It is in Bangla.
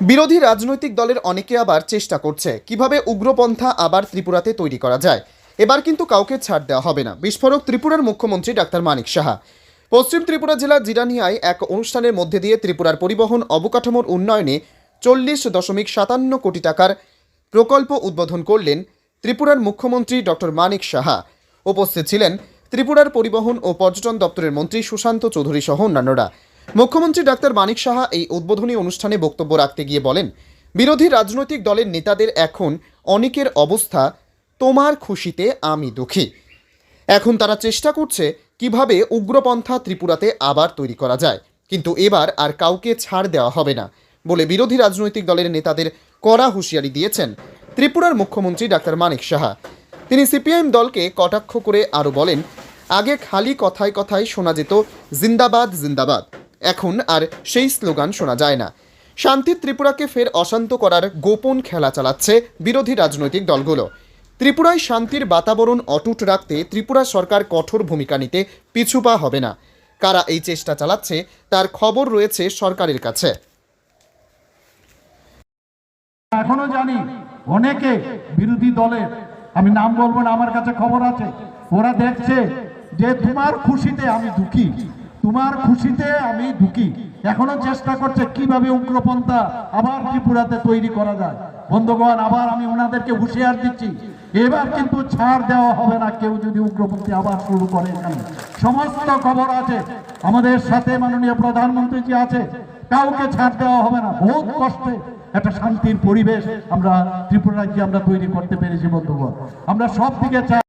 বিরোধী রাজনৈতিক দলের অনেকে আবার চেষ্টা করছে। কীভাবে উগ্রপন্থা আবার ত্রিপুরাতে তৈরি করা যায়? এবার কিন্তু কাউকে ছাড় দেওয়া হবে না। বিস্ফোরক ত্রিপুরার মুখ্যমন্ত্রী ডাক্তার মানিক সাহা। পশ্চিম ত্রিপুরা জেলার জিরানিয়ায় এক অনুষ্ঠানের মধ্যে দিয়ে ত্রিপুরার পরিবহন অবকাঠামোর উন্নয়নে চল্লিশ দশমিক সাতান্ন কোটি টাকার প্রকল্প উদ্বোধন করলেন ত্রিপুরার মুখ্যমন্ত্রী ডক্টর মানিক সাহা। উপস্থিত ছিলেন ত্রিপুরার পরিবহন ও পর্যটন দপ্তরের মন্ত্রী সুশান্ত চৌধুরী সহ অন্যান্যরা। মুখ্যমন্ত্রী ডাক্তার মানিক সাহা এই উদ্বোধনী অনুষ্ঠানে বক্তব্য রাখতে গিয়ে বলেন, বিরোধী রাজনৈতিক দলের নেতাদের এখন অনেকের অবস্থা, তোমার খুশিতে আমি দুঃখী। এখন তারা চেষ্টা করছে কীভাবে উগ্রপন্থা ত্রিপুরাতে আবার তৈরি করা যায়, কিন্তু এবার আর কাউকে ছাড় দেওয়া হবে না বলে বিরোধী রাজনৈতিক দলের নেতাদের কড়া হুঁশিয়ারি দিয়েছেন ত্রিপুরার মুখ্যমন্ত্রী ডাক্তার মানিক সাহা। তিনি সিপিআইএম দলকে কটাক্ষ করে আরও বলেন, আগে খালি কথায় কথায় শোনা যেত, জিন্দাবাদ জিন্দাবাদ। এখন আর সেই স্লোগান শোনা যায় না। শান্তির ত্রিপুরাকে ফের অশান্ত করার গোপন খেলা চালাচ্ছে বিরোধী রাজনৈতিক দলগুলো। ত্রিপুরায় শান্তির বাতাবরণ অটুট রাখতে ত্রিপুরা সরকার কঠোর ভূমিকা নিতে পিছুপা হবে না। কারা এই চেষ্টা চালাচ্ছে তার খবর রয়েছে সরকারের কাছে। এখনও জানি অনেকে বিরোধী দলের, আমি নাম বলব না, আমার কাছে খবর আছে, ওরা দেখছে যে তোমার খুশিতে আমি দুঃখী। তোমার খুশিতে আমি ঢুকি। এখনও চেষ্টা করছে কীভাবে উগ্রপন্থা আবার ত্রিপুরাতে তৈরি করা যায়। বন্ধুগণ, আবার আমি ওনাদেরকে হুঁশিয়ার দিচ্ছি। এবার কিন্তু ছাড় দেওয়া হবে না, কেউ যদি উগ্রপন্থী আবার শুরু করে এখানে সমস্ত খবর আছে। আমাদের সাথে মাননীয় প্রধানমন্ত্রীজি আছে। কাউকে ছাড় দেওয়া হবে না। বহুত কষ্টে একটা শান্তির পরিবেশ আমরা ত্রিপুরা রাজ্যে আমরা তৈরি করতে পেরেছি, বন্ধুগণ। আমরা সব দিকে চাই